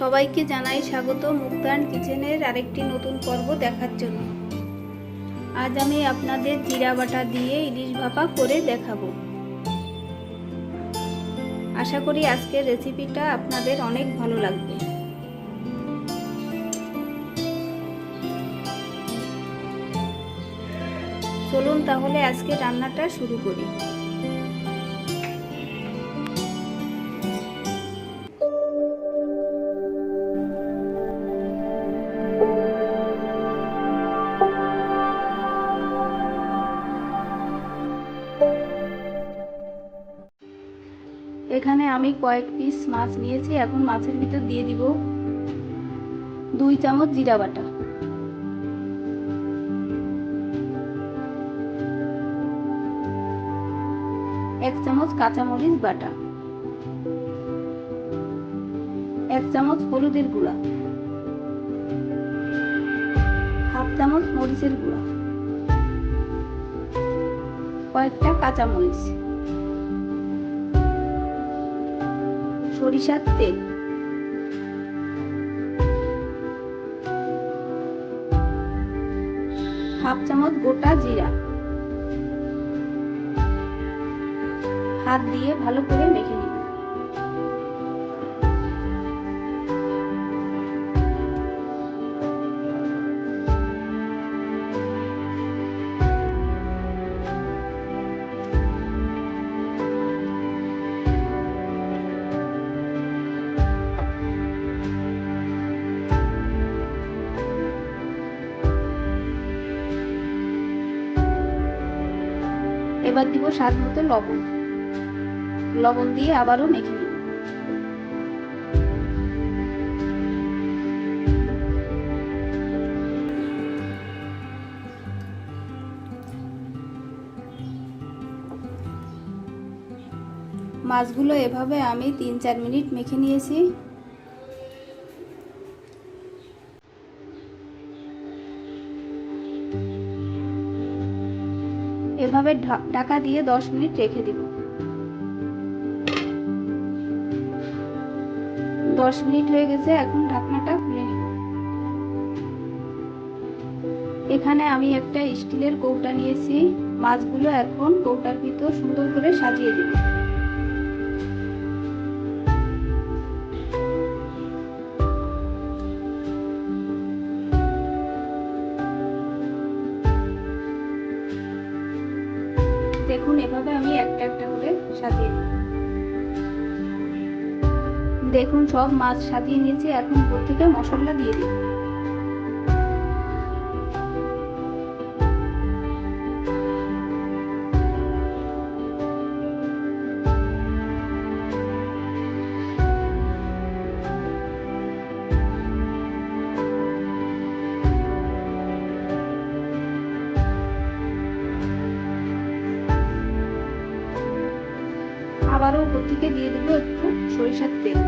সবাইকে জানাই স্বাগত মুক্তান কিচেনের আরেকটি নতুন পর্ব দেখার জন্য। আজ আমি আপনাদের জিরা বাটা দিয়ে ইলিশ ভাপা করে দেখাবো। আশা করি আজকের রেসিপিটা আপনাদের অনেক ভালো লাগবে। চলুন তাহলে আজকে রান্নাটা শুরু করি। এখানে আমি কয়েক পিস মাছ নিয়েছি, এখন মাছের ভিতর দিয়ে দিব দুই চামচ জিরা বাটা। এক চামচ কাঁচামরিচ বাটা। এক চামচ হলুদের গুঁড়া। হাফ চামচ মরিচের গুঁড়া। কয়েকটা কাঁচামরিচ। সরিষার তেল। হাফ চামচ গোটা জিরা। হাত দিয়ে ভালো করে মেখে নিন। এবার দিব স্বাদ মতো লবণ। লবণ দিয়ে আবারও মেখে নিন মাছগুলো এভাবে আমি তিন চার মিনিট মেখে নিয়েছি। এভাবে ঢাকা দিয়ে দশ মিনিট রেখে দিব। দশ মিনিট হয়ে গেছে, এখন ঢাকনাটা খুলে এখানে আমি একটা স্টিলের কৌটা নিয়েছি। মাছগুলো এখন কৌটার ভিতর সুন্দর করে সাজিয়ে দিব। দেখুন এভাবে আমি একটা একটা করে সাজিয়ে দেখুন, সব মাছ সাজিয়ে নিয়েছি। এখন থেকে মশলা দিয়ে দিই। থেকে দিয়ে দেবো একটু সরিষার তেল।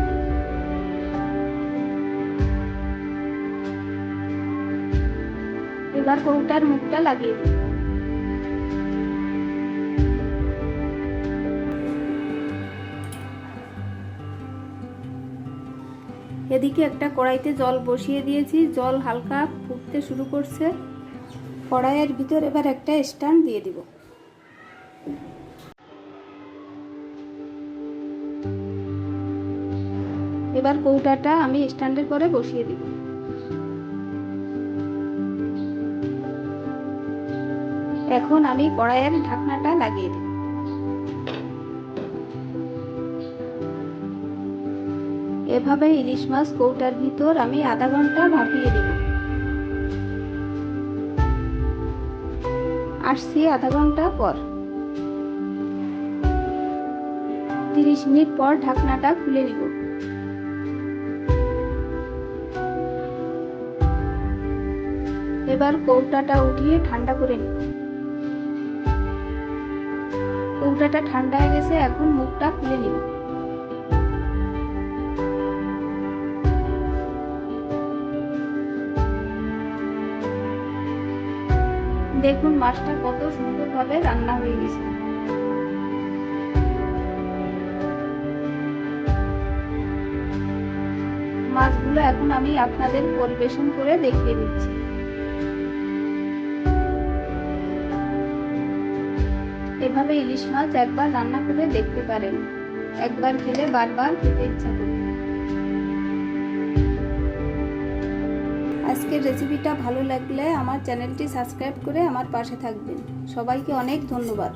এবার কৌটার মুখটা লাগিয়ে দিই। এদিকে একটা কড়াইতে জল বসিয়ে দিয়েছি। জল হালকা ফুটতে শুরু করছে। কড়াইয়ের ভিতর এবার একটা স্ট্যান্ড দিয়ে দিব। এবার কৌটাটা আমি স্ট্যান্ডের পরে বসিয়ে দিব। এখন আমি কড়াইয়ের ঢাকনাটা লাগিয়ে দিব। এভাবে ইলিশ মাছ কৌটার ভিতর আমি আধা ঘণ্টা ভাপিয়ে দিব। আসছি আধা ঘণ্টা পর। তিরিশ মিনিট পর ঢাকনাটা খুলে নিব। এবার কৌটাটা উঠিয়ে ঠান্ডা করে নিব কৌটাটা ঠান্ডা হয়ে গেছে, এখন মুখটা খুলে নিব। দেখুন মাছটা কত সুন্দরভাবে রান্না হয়ে গেছে। মাছগুলো এখন আমি আপনাদের পরিবেশন করে দেখিয়ে দিচ্ছি। এভাবে ইলিশ মাছ একবার রান্না করে দেখতে পারেন। একবার খেলে বারবার খেতে ইচ্ছা করবে আজকের রেসিপিটা ভালো লাগলে আমার চ্যানেলটি সাবস্ক্রাইব করে আমার পাশে থাকবেন। সবাইকে অনেক ধন্যবাদ।